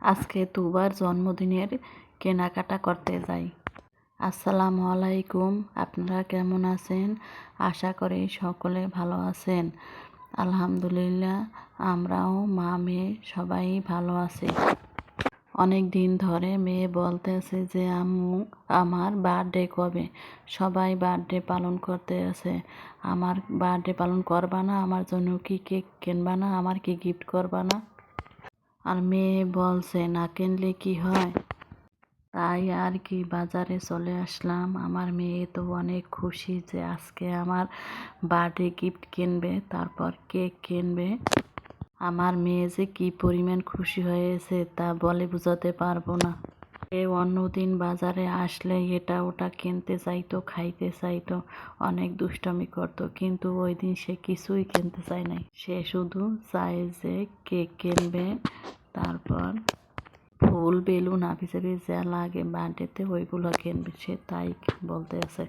আজকে তুবার জন্মদিনের কেনাকাটা করতে যাই। আসসালামু আলাইকুম, আপনারা কেমন আছেন? আশা করি সকলে ভালো আছেন। আলহামদুলিল্লাহ, আমরাও মা মেয়ে সবাই ভালো আছি। অনেক দিন ধরে মেয়ে বলতেছে যে, আম্মু, আমার বার্থডে কবে? সবাই বার্থডে পালন করতে আছে। আমার বার্থডে পালন করবা না? আমার জন্য কি কেক কিনবা না? আমার কি গিফট করবা না? আর মেয়ে বলছে না কিনলে কি হয়? তাই আর কি বাজারে চলে আসলাম। আমার মেয়ে তো অনেক খুশি যে আজকে আমার বার্থডে গিফট কিনবে, তারপর কেক কিনবে। আমার মেয়ে যে কী পরিমাণ খুশি হয়েছে তা বলে বোঝাতে পারব না। এ অন্যদিন বাজারে আসলে এটা ওটা কিনতে চাইতো, খাইতে চাইতো, অনেক দুষ্টমি করতো। কিন্তু ওই দিন সে কিছুই কিনতে চায় নাই। সে শুধু চায় যে কেক কিনবে, তারপর ফুল, বেলুন, আবিজাবি যা লাগে বার্থডেতে ওইগুলো কিনবে, সে তাই বলতে আছে।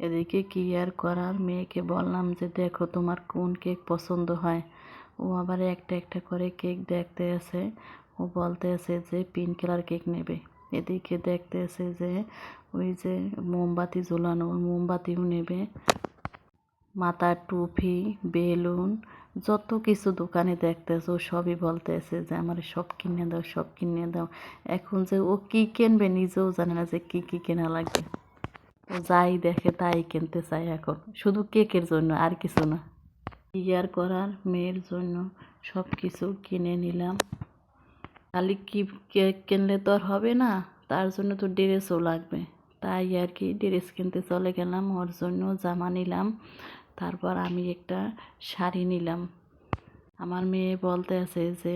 এদিকে কি আর করার? মেয়েকে বললাম যে, দেখো তোমার কোন কেক পছন্দ হয়? ও আবার একটা একটা করে কেক দেখতে আছে। ও বলতে আছে যে, পিঙ্ক কালার কেক নেবে। এদিকে দেখতেছে যে ওই যে মোমবাতি ঝোলানো, মোমবাতিও নেবে। মাথার টুপি, বেলুন, যত কিছু দোকানে দেখতেছে সবই বলতেছে যে, আমার সব কিনে দাও, সব কিনে দাও। এখন যে ও কি কিনবে নিজেও জানে না যে কি কি কেনা লাগবে। ও যাই দেখে তাই কিনতে চায় এখন। শুধু কেকের জন্য, আর কিছু না। ইয়ার করার? মেয়ের জন্য সব কিছু কিনে নিলাম। খালি কি কেক কিনলে তো আর হবে না? তার জন্য তো ড্রেসও লাগবে। তাই আর কি ড্রেস কিনতে চলে গেলাম, ওর জন্য জামা নিলাম। তারপর আমি একটা শাড়ি নিলাম। আমার মেয়ে বলতে আছে যে,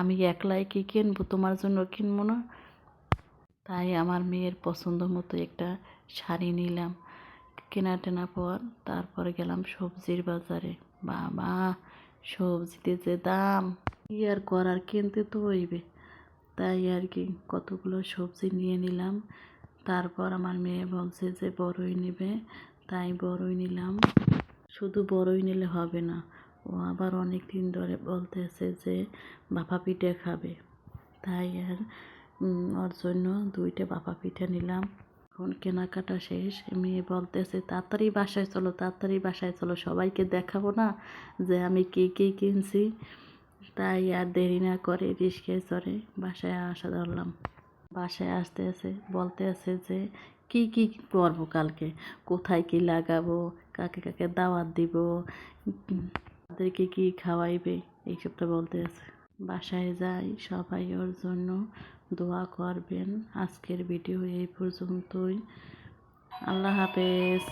আমি একলাই কি কিনবো? তোমার জন্য কিনবো না? তাই আমার মেয়ের পছন্দ মতো একটা শাড়ি নিলাম। কেনা টেনা পর তারপরে গেলাম সবজির বাজারে। বাবা সবজিতে যে দাম, কি আর করার কিনতে তো হইবে। তাই আর কি, কতগুলো সবজি নিয়ে নিলাম। তারপর আমার মেয়ে বলছে যে বড়ই নেবে। তাই বড়ই নিলাম। শুধু বড়ই নিলে হবে না, ও আবার অনেক দিন ধরে বলতেছে যে বাপা পিঠে খাবে। তাই আর ওর জন্য দুইটা বাপা পিঠে নিলাম। এখন কেনাকাটা শেষ। মেয়ে বলতেছে, তাড়াতাড়ি বাসায় চলো, তাড়াতাড়ি বাসায় চলো, সবাইকে দেখাবো না যে আমি কী কী কিনছি। তাই আর দেরি না করে রিস্কে চড়ে বাসায় আসা ধরলাম। বাসায় আসতে আসে বলতে আছে যে, কি কি করব কালকে? কোথায় কি লাগাবো? কাকে কাকে দাওয়াত দিব? তাদেরকে কি খাওয়াইবে? এইসবটা বলতে আছে বাসায় যাই সবাই ওর জন্য দোয়া করবেন। আজকের ভিডিও এই পর্যন্তই। আল্লাহ হাফেজ।